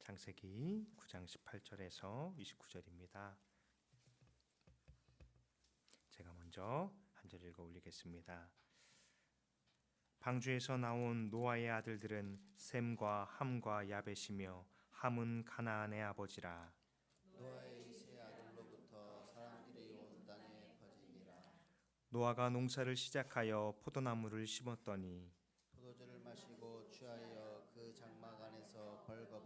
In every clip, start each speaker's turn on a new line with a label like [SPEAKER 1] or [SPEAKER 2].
[SPEAKER 1] 창세기 9장 18절에서 29절입니다. 제가 먼저 한 절 읽어 올리겠습니다. 방주에서 나온 노아의 아들들은 셈과 함과 야벳이며 함은 가나안의 아버지라.
[SPEAKER 2] 노아의 세 아들로부터 사람들이 온 땅에 퍼지니라
[SPEAKER 1] 노아가 농사를 시작하여 포도나무를 심었더니
[SPEAKER 2] 포도주를 마시고 취하여 그 장막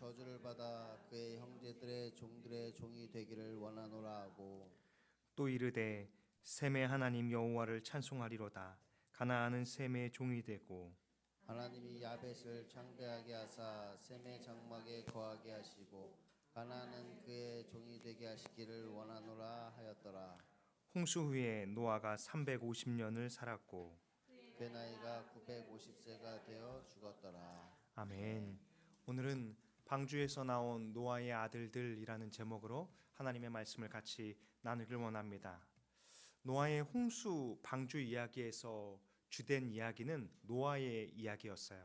[SPEAKER 2] 저주를 받아 그의 형제들의 종들의 종이 되기를 원하노라 하고
[SPEAKER 1] 또 이르되 셈의 하나님 여호와를 찬송하리로다. 가나안은 셈의 종이 되고
[SPEAKER 2] 하나님이 야벳을 창대하게 하사 셈의 장막에 거하게 하시고 가나안은 그의 종이 되게 하시기를 원하노라 하였더라.
[SPEAKER 1] 홍수 후에 노아가 350년을 살았고
[SPEAKER 2] 그의 나이가 950세가 되어 죽었더라.
[SPEAKER 1] 아멘. 오늘은 방주에서 나온 노아의 아들들이라는 제목으로 하나님의 말씀을 같이 나누길 원합니다. 노아의 홍수 방주 이야기에서 주된 이야기는 노아의 이야기였어요.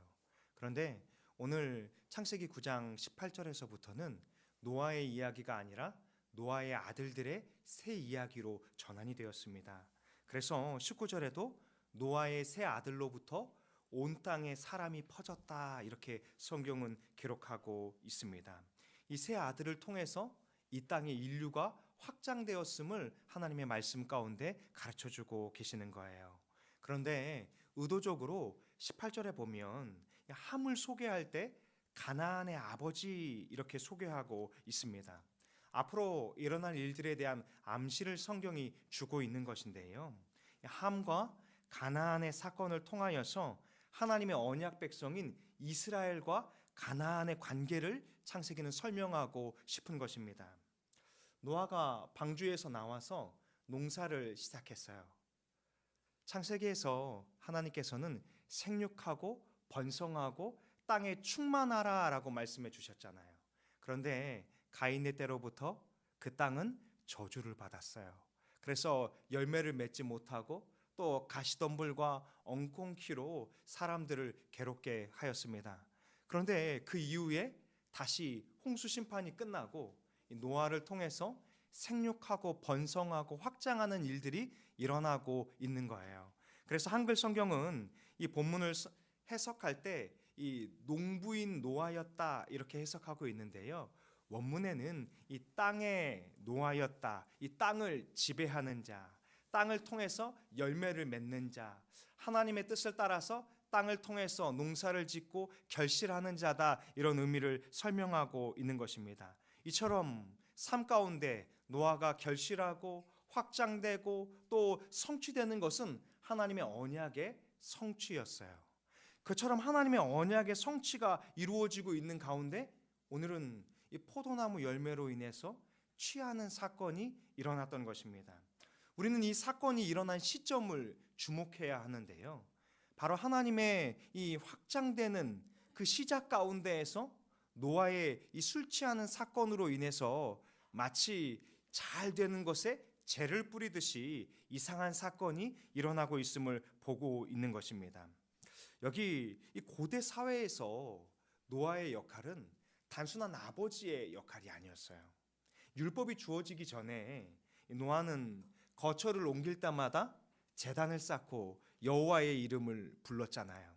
[SPEAKER 1] 그런데 오늘 창세기 9장 18절에서부터는 노아의 이야기가 아니라 노아의 아들들의 새 이야기로 전환이 되었습니다. 그래서 19절에도 노아의 새 아들로부터 온 땅에 사람이 퍼졌다 이렇게 성경은 기록하고 있습니다. 이 세 아들을 통해서 이 땅의 인류가 확장되었음을 하나님의 말씀 가운데 가르쳐 주고 계시는 거예요. 그런데 의도적으로 18절에 보면 함을 소개할 때 가나안의 아버지 이렇게 소개하고 있습니다. 앞으로 일어날 일들에 대한 암시를 성경이 주고 있는 것인데요. 함과 가나안의 사건을 통하여서 하나님의 언약 백성인 이스라엘과 가나안의 관계를 창세기는 설명하고 싶은 것입니다. 노아가 방주에서 나와서 농사를 시작했어요. 창세기에서 하나님께서는 생육하고 번성하고 땅에 충만하라라고 말씀해 주셨잖아요. 그런데 가인의 때로부터 그 땅은 저주를 받았어요. 그래서 열매를 맺지 못하고 또 가시덤불과 엉겅퀴로 사람들을 괴롭게 하였습니다. 그런데 그 이후에 다시 홍수 심판이 끝나고 노아를 통해서 생육하고 번성하고 확장하는 일들이 일어나고 있는 거예요. 그래서 한글 성경은 이 본문을 해석할 때 이 농부인 노아였다 이렇게 해석하고 있는데요. 원문에는 이 땅의 노아였다. 이 땅을 지배하는 자, 땅을 통해서 열매를 맺는 자, 하나님의 뜻을 따라서 땅을 통해서 농사를 짓고 결실하는 자다. 이런 의미를 설명하고 있는 것입니다. 이처럼 삶 가운데 노아가 결실하고 확장되고 또 성취되는 것은 하나님의 언약의 성취였어요. 그처럼 하나님의 언약의 성취가 이루어지고 있는 가운데 오늘은 이 포도나무 열매로 인해서 취하는 사건이 일어났던 것입니다. 우리는 이 사건이 일어난 시점을 주목해야 하는데요. 바로 하나님의 이 확장되는 그 시작 가운데에서 노아의 이 술 취하는 사건으로 인해서 마치 잘 되는 것에 재를 뿌리듯이 이상한 사건이 일어나고 있음을 보고 있는 것입니다. 여기 이 고대 사회에서 노아의 역할은 단순한 아버지의 역할이 아니었어요. 율법이 주어지기 전에 노아는 거처를 옮길 때마다 재단을 쌓고 여호와의 이름을 불렀잖아요.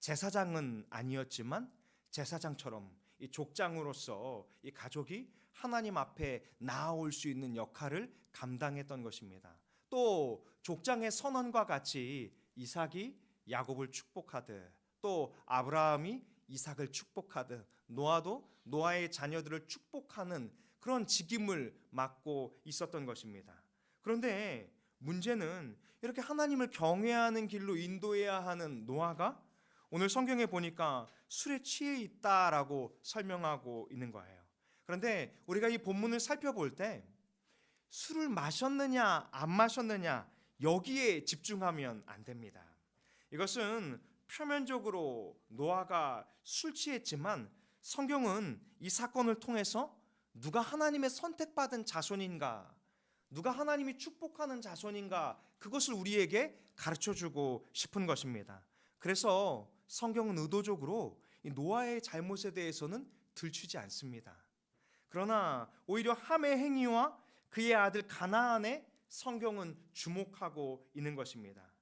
[SPEAKER 1] 제사장은 아니었지만 제사장처럼 이 족장으로서 이 가족이 하나님 앞에 나아올 수 있는 역할을 감당했던 것입니다. 또 족장의 선언과 같이 이삭이 야곱을 축복하듯 또 아브라함이 이삭을 축복하듯 노아도 노아의 자녀들을 축복하는 그런 직임을 맡고 있었던 것입니다. 그런데 문제는 이렇게 하나님을 경외하는 길로 인도해야 하는 노아가 오늘 성경에 보니까 술에 취해 있다라고 설명하고 있는 거예요. 그런데 우리가 이 본문을 살펴볼 때 술을 마셨느냐 안 마셨느냐 여기에 집중하면 안 됩니다. 이것은 표면적으로 노아가 술 취했지만 성경은 이 사건을 통해서 누가 하나님의 선택받은 자손인가, 누가 하나님이 축복하는 자손인가 그것을 우리에게 가르쳐 주고 싶은 것입니다. 그래서 성경은 의도적으로 이 노아의 잘못에 대해서는 들추지 않습니다. 그러나 오히려 함의 행위와 그의 아들 가나안에 성경은 주목하고 있는 것입니다.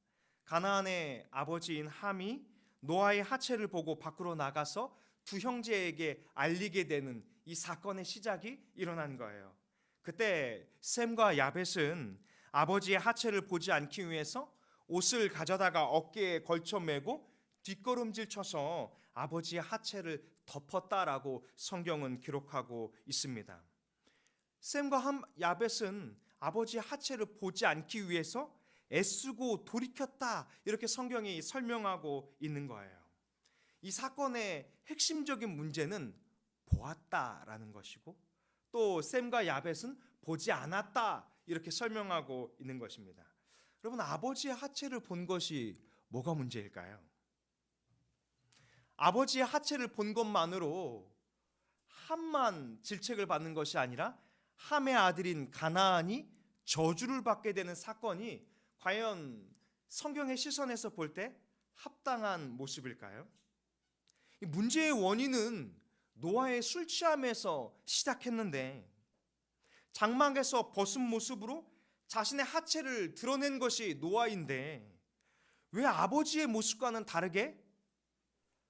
[SPEAKER 1] 가나안의 아버지인 함이 노아의 하체를 보고 밖으로 나가서 두 형제에게 알리게 되는 이 사건의 시작이 일어난 거예요. 그때 샘과 야벳은 아버지의 하체를 보지 않기 위해서 옷을 가져다가 어깨에 걸쳐 매고 뒷걸음질 쳐서 아버지의 하체를 덮었다라고 성경은 기록하고 있습니다. 샘과 함 야벳은 아버지의 하체를 보지 않기 위해서 애쓰고 돌이켰다 이렇게 성경이 설명하고 있는 거예요. 이 사건의 핵심적인 문제는 보았다라는 것이고 또 샘과 야벳은 보지 않았다 이렇게 설명하고 있는 것입니다. 여러분 아버지의 하체를 본 것이 뭐가 문제일까요? 아버지의 하체를 본 것만으로 함만 질책을 받는 것이 아니라 함의 아들인 가나안이 저주를 받게 되는 사건이 과연 성경의 시선에서 볼 때 합당한 모습일까요? 이 문제의 원인은 노아의 술 취함에서 시작했는데 장막에서 벗은 모습으로 자신의 하체를 드러낸 것이 노아인데 왜 아버지의 모습과는 다르게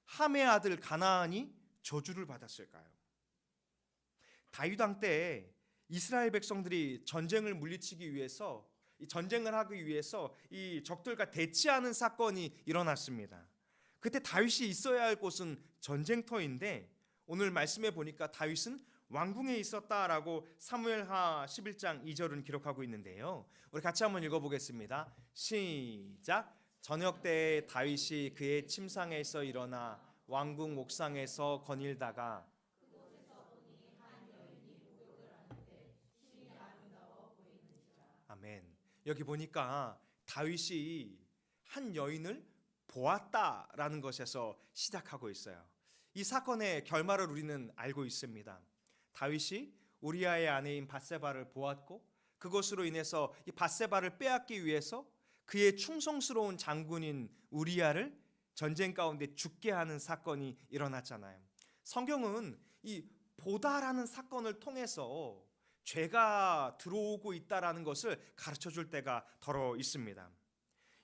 [SPEAKER 1] 함의 아들 가나안이 저주를 받았을까요? 다윗 왕때 이스라엘 백성들이 전쟁을 물리치기 위해서 이 전쟁을 하기 위해서 이 적들과 대치하는 사건이 일어났습니다. 그때 다윗이 있어야 할 곳은 전쟁터인데 오늘 말씀해 보니까 다윗은 왕궁에 있었다라고 사무엘하 11장 2절은 기록하고 있는데요. 우리 같이 한번 읽어 보겠습니다. 시작. 저녁 때 다윗이 그의 침상에서 일어나 왕궁 옥상에서 거닐다가 아멘. 여기 보니까 다윗이 한 여인을 보았다라는 것에서 시작하고 있어요. 이 사건의 결말을 우리는 알고 있습니다. 다윗이 우리아의 아내인 바세바를 보았고 그것으로 인해서 이 바세바를 빼앗기 위해서 그의 충성스러운 장군인 우리아를 전쟁 가운데 죽게 하는 사건이 일어났잖아요. 성경은 이 보다라는 사건을 통해서 죄가 들어오고 있다라는 것을 가르쳐 줄 때가 더러 있습니다.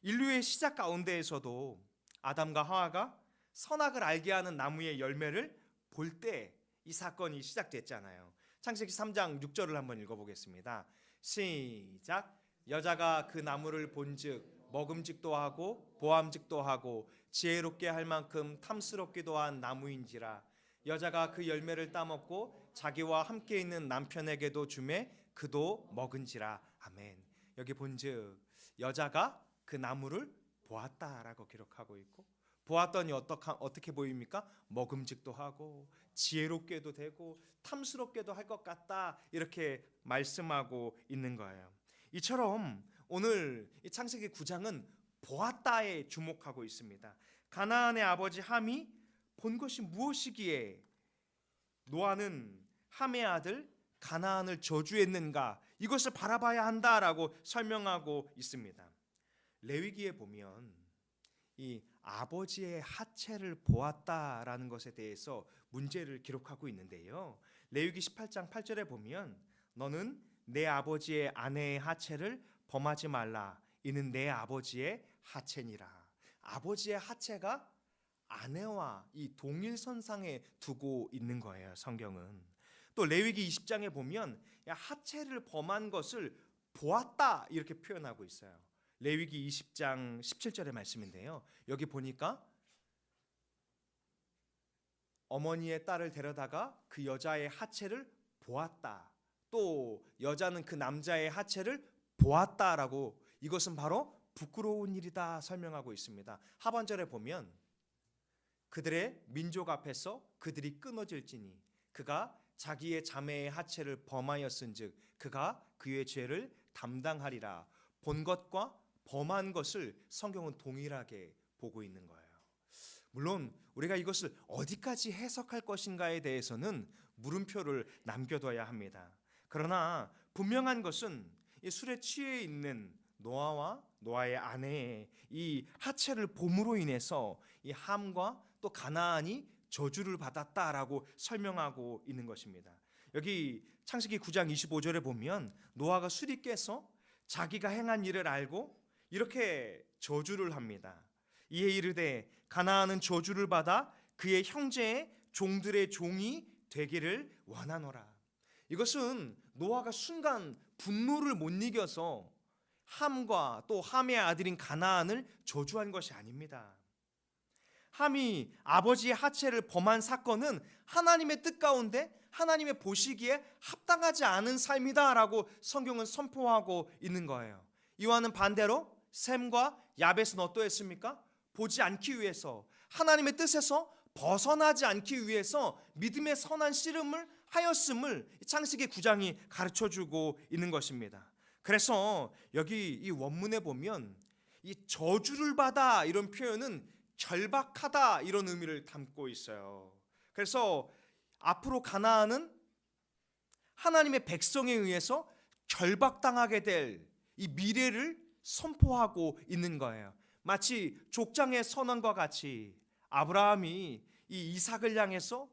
[SPEAKER 1] 인류의 시작 가운데에서도 아담과 하와가 선악을 알게 하는 나무의 열매를 볼 때 이 사건이 시작됐잖아요. 창세기 3장 6절을 한번 읽어 보겠습니다. 시작. 여자가 그 나무를 본즉 먹음직도 하고 보암직도 하고 지혜롭게 할 만큼 탐스럽기도 한 나무인지라 여자가 그 열매를 따먹고 자기와 함께 있는 남편에게도 주매 그도 먹은지라 아멘. 여기 본즉 여자가 그 나무를 보았다라고 기록하고 있고 보았더니 어떻게 어떻게 보입니까? 먹음직도 하고 지혜롭게도 되고 탐스럽게도 할 것 같다 이렇게 말씀하고 있는 거예요. 이처럼 오늘 이 창세기 9장은 보았다에 주목하고 있습니다. 가나안의 아버지 함이 본 것이 무엇이기에 노아는 함의 아들 가나안을 저주했는가 이것을 바라봐야 한다라고 설명하고 있습니다. 레위기에 보면 이 아버지의 하체를 보았다라는 것에 대해서 문제를 기록하고 있는데요. 레위기 18장 8절에 보면 너는 내 아버지의 아내의 하체를 범하지 말라. 이는 내 아버지의 하체니라. 아버지의 하체가 아내와 이 동일선상에 두고 있는 거예요. 성경은. 또 레위기 20장에 보면 야, 하체를 범한 것을 보았다 이렇게 표현하고 있어요. 레위기 20장 17절의 말씀인데요. 여기 보니까 어머니의 딸을 데려다가 그 여자의 하체를 보았다. 또 여자는 그 남자의 하체를 보았다라고 이것은 바로 부끄러운 일이다 설명하고 있습니다. 하반절에 보면 그들의 민족 앞에서 그들이 끊어질지니 그가 자기의 자매의 하체를 범하였은즉 그가 그의 죄를 담당하리라 본 것과 범한 것을 성경은 동일하게 보고 있는 거예요. 물론 우리가 이것을 어디까지 해석할 것인가에 대해서는 물음표를 남겨둬야 합니다. 그러나 분명한 것은 이 술에 취해 있는 노아와 노아의 아내의 이 하체를 봄으로 인해서 이 함과 또 가나안이 저주를 받았다라고 설명하고 있는 것입니다. 여기 창세기 9장 25절에 보면 노아가 술이 깨서 자기가 행한 일을 알고 이렇게 저주를 합니다. 이에 이르되 가나안은 저주를 받아 그의 형제의 종들의 종이 되기를 원하노라. 이것은 노아가 순간 분노를 못 이겨서 함과 또 함의 아들인 가나안을 저주한 것이 아닙니다. 함이 아버지의 하체를 범한 사건은 하나님의 뜻 가운데 하나님의 보시기에 합당하지 않은 삶이다라고 성경은 선포하고 있는 거예요. 이와는 반대로 샘과 야벳은 어떠했습니까? 보지 않기 위해서 하나님의 뜻에서 벗어나지 않기 위해서 믿음의 선한 씨름을 하였음을 창세기 9장이 가르쳐 주고 있는 것입니다. 그래서 여기 이 원문에 보면 이 저주를 받아 이런 표현은 결박하다 이런 의미를 담고 있어요. 그래서 앞으로 가나안은 하나님의 백성에 의해서 결박당하게 될 이 미래를 선포하고 있는 거예요. 마치 족장의 선언과 같이 아브라함이 이 이삭을 향해서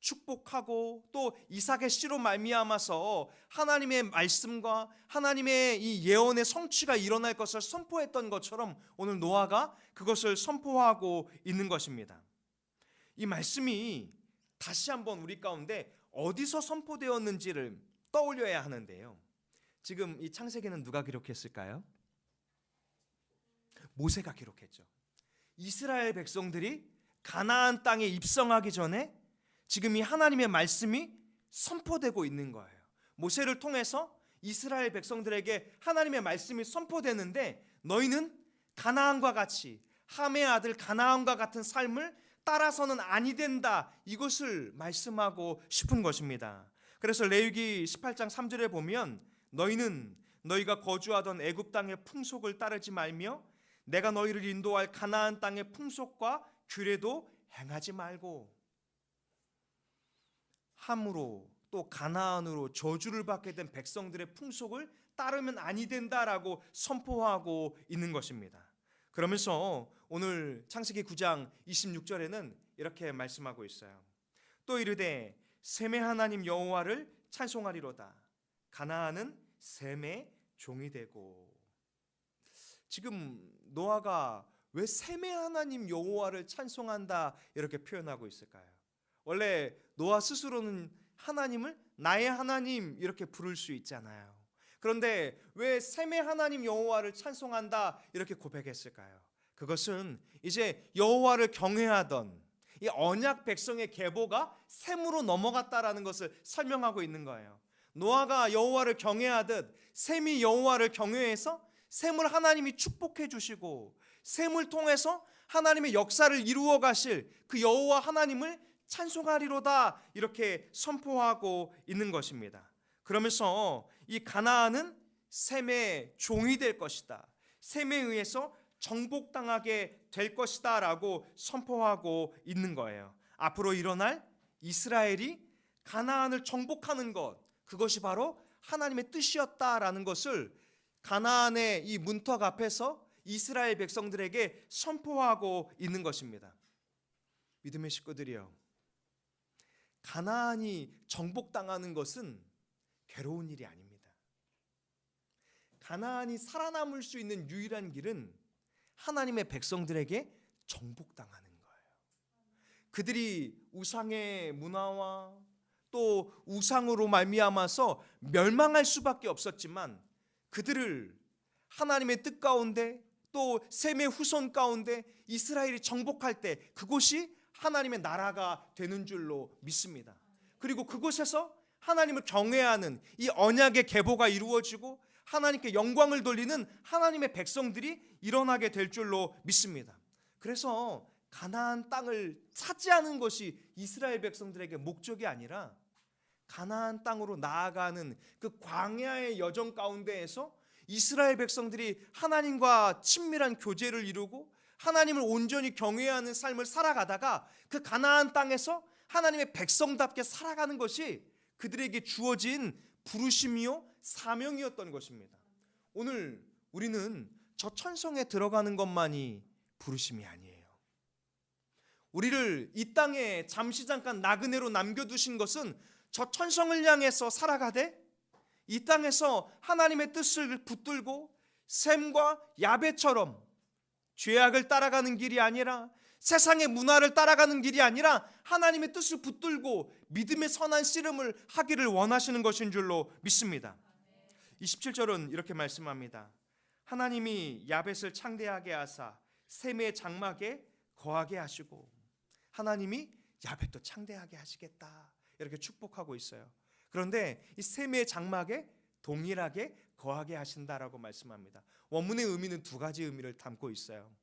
[SPEAKER 1] 축복하고 또 이삭의 씨로 말미암아서 하나님의 말씀과 하나님의 이 예언의 성취가 일어날 것을 선포했던 것처럼 오늘 노아가 그것을 선포하고 있는 것입니다. 이 말씀이 다시 한번 우리 가운데 어디서 선포되었는지를 떠올려야 하는데요. 지금 이 창세기는 누가 기록했을까요? 모세가 기록했죠. 이스라엘 백성들이 가나안 땅에 입성하기 전에 지금 이 하나님의 말씀이 선포되고 있는 거예요. 모세를 통해서 이스라엘 백성들에게 하나님의 말씀이 선포되는데 너희는 가나안과 같이 함의 아들 가나안과 같은 삶을 따라서는 아니 된다. 이것을 말씀하고 싶은 것입니다. 그래서 레위기 18장 3절에 보면 너희는 너희가 거주하던 애굽 땅의 풍속을 따르지 말며 내가 너희를 인도할 가나안 땅의 풍속과 규례도 행하지 말고 함으로 또 가나안으로 저주를 받게 된 백성들의 풍속을 따르면 아니 된다라고 선포하고 있는 것입니다. 그러면서 오늘 창세기 9장 26절에는 이렇게 말씀하고 있어요. 또 이르되 셈의 하나님 여호와를 찬송하리로다. 가나안은 셈의 종이 되고 지금 노아가 왜 셈의 하나님 여호와를 찬송한다 이렇게 표현하고 있을까요? 원래 노아 스스로는 하나님을 나의 하나님 이렇게 부를 수 있잖아요. 그런데 왜 셈의 하나님 여호와를 찬송한다 이렇게 고백했을까요? 그것은 이제 여호와를 경외하던 이 언약 백성의 계보가 셈으로 넘어갔다라는 것을 설명하고 있는 거예요. 노아가 여호와를 경외하듯 셈이 여호와를 경외해서 셈을 하나님이 축복해 주시고 셈을 통해서 하나님의 역사를 이루어 가실 그 여호와 하나님을 찬송하리로다 이렇게 선포하고 있는 것입니다. 그러면서 이 가나안은 셈의 종이 될 것이다. 셈에 의해서 정복당하게 될 것이다라고 선포하고 있는 거예요. 앞으로 일어날 이스라엘이 가나안을 정복하는 것 그것이 바로 하나님의 뜻이었다라는 것을 가나안의 이 문턱 앞에서 이스라엘 백성들에게 선포하고 있는 것입니다. 믿음의 식구들이요. 가나안이 정복당하는 것은 괴로운 일이 아닙니다. 가나안이 살아남을 수 있는 유일한 길은 하나님의 백성들에게 정복당하는 거예요. 그들이 우상의 문화와 또 우상으로 말미암아서 멸망할 수밖에 없었지만 그들을 하나님의 뜻 가운데 또 셈의 후손 가운데 이스라엘이 정복할 때 그곳이 하나님의 나라가 되는 줄로 믿습니다. 그리고 그곳에서 하나님을 경외하는 이 언약의 계보가 이루어지고 하나님께 영광을 돌리는 하나님의 백성들이 일어나게 될 줄로 믿습니다. 그래서 가나안 땅을 차지하는 것이 이스라엘 백성들에게 목적이 아니라 가나안 땅으로 나아가는 그 광야의 여정 가운데에서 이스라엘 백성들이 하나님과 친밀한 교제를 이루고 하나님을 온전히 경외하는 삶을 살아가다가 그 가나안 땅에서 하나님의 백성답게 살아가는 것이 그들에게 주어진 부르심이요 사명이었던 것입니다. 오늘 우리는 저 천성에 들어가는 것만이 부르심이 아니에요. 우리를 이 땅에 잠시 잠깐 나그네로 남겨두신 것은 저 천성을 향해서 살아가되 이 땅에서 하나님의 뜻을 붙들고 샘과 야베처럼 죄악을 따라가는 길이 아니라 세상의 문화를 따라가는 길이 아니라 하나님의 뜻을 붙들고 믿음의 선한 씨름을 하기를 원하시는 것인 줄로 믿습니다. 27절은 이렇게 말씀합니다. 하나님이 야벳을 창대하게 하사 셈의 장막에 거하게 하시고 하나님이 야벳도 창대하게 하시겠다. 이렇게 축복하고 있어요. 그런데 이 셈의 장막에 동일하게 거하게 하신다라고 말씀합니다. 원문의 의미는 두 가지 의미를 담고 있어요.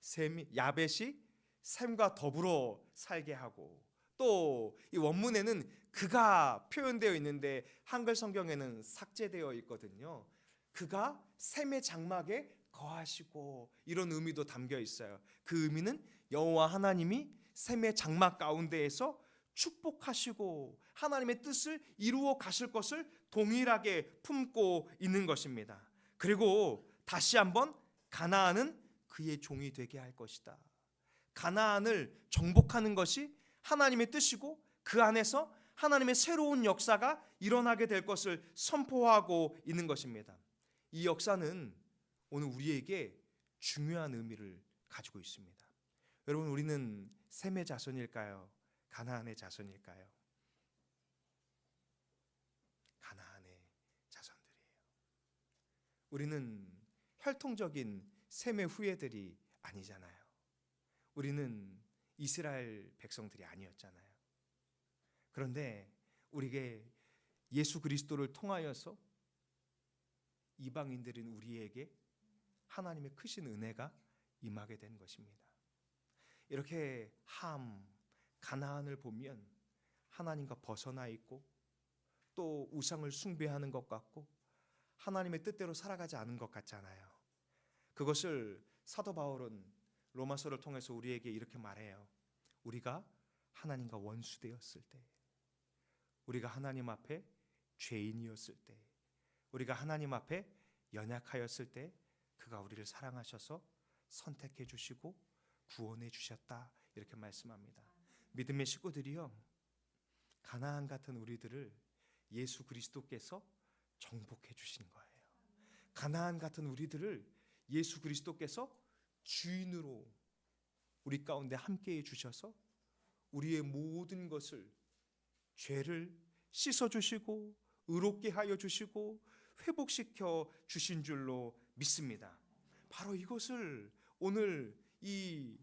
[SPEAKER 1] 셈 야벳이 셈과 더불어 살게 하고 또 이 원문에는 그가 표현되어 있는데 한글 성경에는 삭제되어 있거든요. 그가 셈의 장막에 거하시고 이런 의미도 담겨 있어요. 그 의미는 여호와 하나님이 셈의 장막 가운데에서 축복하시고 하나님의 뜻을 이루어 가실 것을 동일하게 품고 있는 것입니다. 그리고 다시 한번 가나안은 그의 종이 되게 할 것이다. 가나안을 정복하는 것이 하나님의 뜻이고 그 안에서 하나님의 새로운 역사가 일어나게 될 것을 선포하고 있는 것입니다. 이 역사는 오늘 우리에게 중요한 의미를 가지고 있습니다. 여러분 우리는 셈의 자손일까요? 가나안의 자손일까요? 가나안의 자손들이에요. 우리는 혈통적인 셈의 후예들이 아니잖아요. 우리는 이스라엘 백성들이 아니었잖아요. 그런데 우리에게 예수 그리스도를 통하여서 이방인들인 우리에게 하나님의 크신 은혜가 임하게 된 것입니다. 이렇게 함 가나안을 보면 하나님과 벗어나 있고 또 우상을 숭배하는 것 같고 하나님의 뜻대로 살아가지 않은 것 같잖아요. 그것을 사도 바울은 로마서를 통해서 우리에게 이렇게 말해요. 우리가 하나님과 원수되었을 때, 우리가 하나님 앞에 죄인이었을 때, 우리가 하나님 앞에 연약하였을 때, 그가 우리를 사랑하셔서 선택해 주시고 구원해 주셨다. 이렇게 말씀합니다. 믿음의 식구들이요. 가나안 같은 우리들을 예수 그리스도께서 정복해 주신 거예요. 가나안 같은 우리들을 예수 그리스도께서 주인으로 우리 가운데 함께 해 주셔서 우리의 모든 것을 죄를 씻어 주시고 의롭게 하여 주시고 회복시켜 주신 줄로 믿습니다. 바로 이것을 오늘 이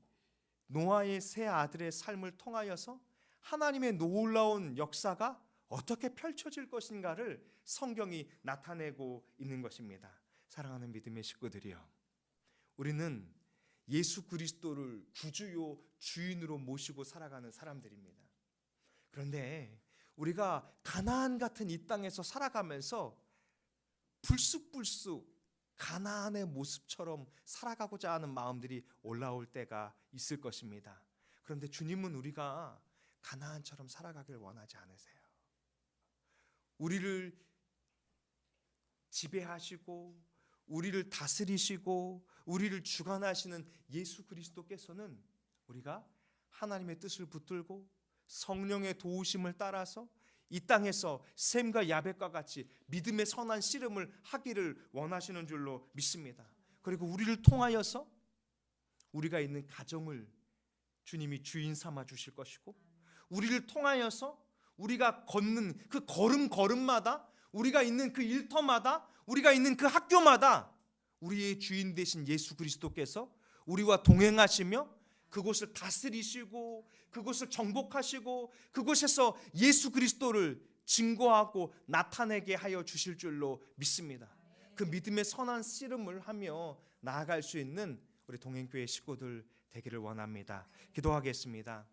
[SPEAKER 1] 노아의 세 아들의 삶을 통하여서 하나님의 놀라운 역사가 어떻게 펼쳐질 것인가를 성경이 나타내고 있는 것입니다. 사랑하는 믿음의 식구들이여. 우리는 예수 그리스도를 구주요 주인으로 모시고 살아가는 사람들입니다. 그런데 우리가 가나안 같은 이 땅에서 살아가면서 불쑥불쑥 가나안의 모습처럼 살아가고자 하는 마음들이 올라올 때가 있을 것입니다. 그런데 주님은 우리가 가나안처럼 살아가길 원하지 않으세요. 우리를 지배하시고 우리를 다스리시고 우리를 주관하시는 예수 그리스도께서는 우리가 하나님의 뜻을 붙들고 성령의 도우심을 따라서 이 땅에서 샘과 야벳과 같이 믿음의 선한 씨름을 하기를 원하시는 줄로 믿습니다. 그리고 우리를 통하여서 우리가 있는 가정을 주님이 주인 삼아 주실 것이고 우리를 통하여서 우리가 걷는 그 걸음 걸음마다 우리가 있는 그 일터마다 우리가 있는 그 학교마다 우리의 주인 되신 예수 그리스도께서 우리와 동행하시며 그곳을 다스리시고 그곳을 정복하시고 그곳에서 예수 그리스도를 증거하고 나타내게 하여 주실 줄로 믿습니다. 그 믿음의 선한 씨름을 하며 나아갈 수 있는 우리 동행교회 식구들 되기를 원합니다. 기도하겠습니다.